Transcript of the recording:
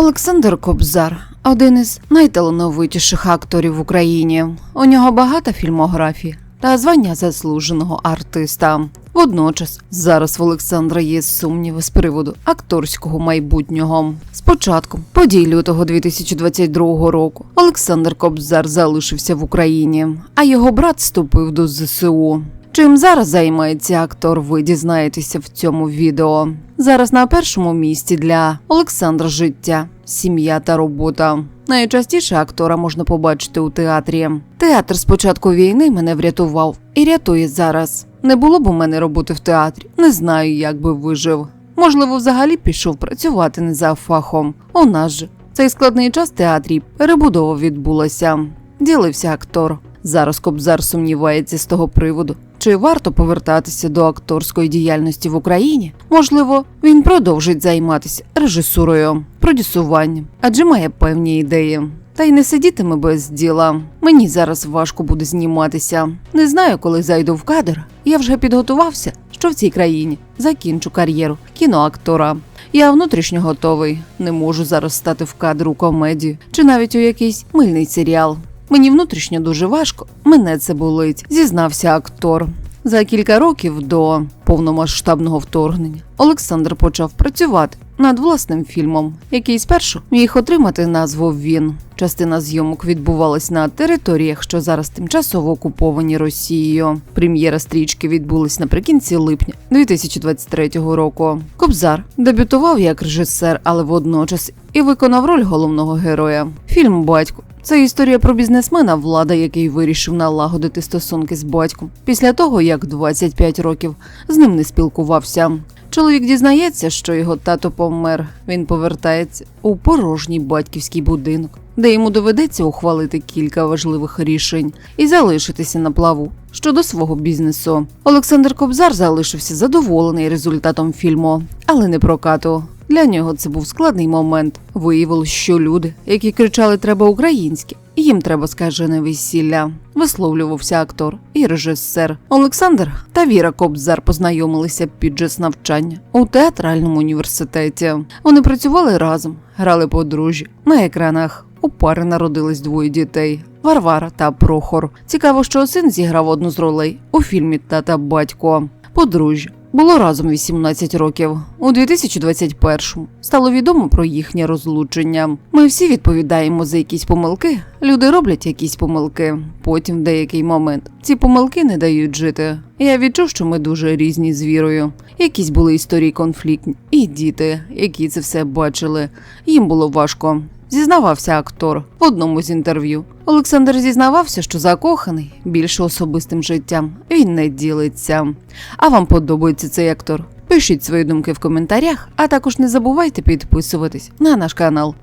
Олександр Кобзар один із найталановитіших акторів в Україні. У нього багата фільмографія та звання заслуженого артиста. Водночас зараз в Олександра є сумніви з приводу акторського майбутнього. Спочатку подій лютого 2022 року Олександр Кобзар залишився в Україні, а його брат вступив до ЗСУ. Чим зараз займається актор, ви дізнаєтеся в цьому відео. Зараз на першому місці для Олександра життя, сім'я та робота. Найчастіше актора можна побачити у театрі. Театр з початку війни мене врятував і рятує зараз. Не було б у мене роботи в театрі, не знаю, як би вижив. Можливо, взагалі пішов працювати не за фахом. У нас же цей складний час театрі перебудова відбулася. Ділився актор. Зараз Кобзар сумнівається з того приводу, чи варто повертатися до акторської діяльності в Україні. Можливо, він продовжить займатися режисурою, продюсуванням, адже має певні ідеї. Та й не сидітиме без діла. Мені зараз важко буде зніматися. Не знаю, коли зайду в кадр. Я вже підготувався, що в цій країні закінчу кар'єру кіноактора. Я внутрішньо готовий. Не можу зараз стати в кадр у комедію чи навіть у якийсь мильний серіал. Мені внутрішньо дуже важко. Мене це болить, зізнався актор. За кілька років до повномасштабного вторгнення Олександр почав працювати над власним фільмом, який спершу міг отримати назву Він. Частина зйомок відбувалась на територіях, що зараз тимчасово окуповані Росією. Прем'єра стрічки відбулась наприкінці липня 2023 року. Кобзар дебютував як режисер, але водночас і виконав роль головного героя. Фільм Батько це історія про бізнесмена влада, який вирішив налагодити стосунки з батьком після того, як 25 років з ним не спілкувався. Чоловік дізнається, що його тато помер. Він повертається у порожній батьківський будинок, де йому доведеться ухвалити кілька важливих рішень і залишитися на плаву щодо свого бізнесу. Олександр Кобзар залишився задоволений результатом фільму, але не прокату. Для нього це був складний момент. Виявилось, що люди, які кричали Треба українське, їм треба скажене весілля. Висловлювався актор і режисер. Олександр та Віра Кобзар познайомилися під час навчання у театральному університеті. Вони працювали разом, грали подружжя на екранах. У пари народились двоє дітей. Варвара та Прохор. Цікаво, що син зіграв одну з ролей у фільмі Тата батько. Подружжя було разом 18 років. У 2021-му стало відомо про їхнє розлучення. Ми всі відповідаємо за якісь помилки. Люди роблять якісь помилки. Потім в деякий момент ці помилки не дають жити. Я відчув, що ми дуже різні з вірою. Якісь були історії конфліктні, і діти, які це все бачили. Їм було важко. Зізнавався актор в одному з інтерв'ю. Олександр зізнавався, що закоханий більше особистим життям він не ділиться. А вам подобається цей актор? Пишіть свої думки в коментарях, а також не забувайте підписуватись на наш канал.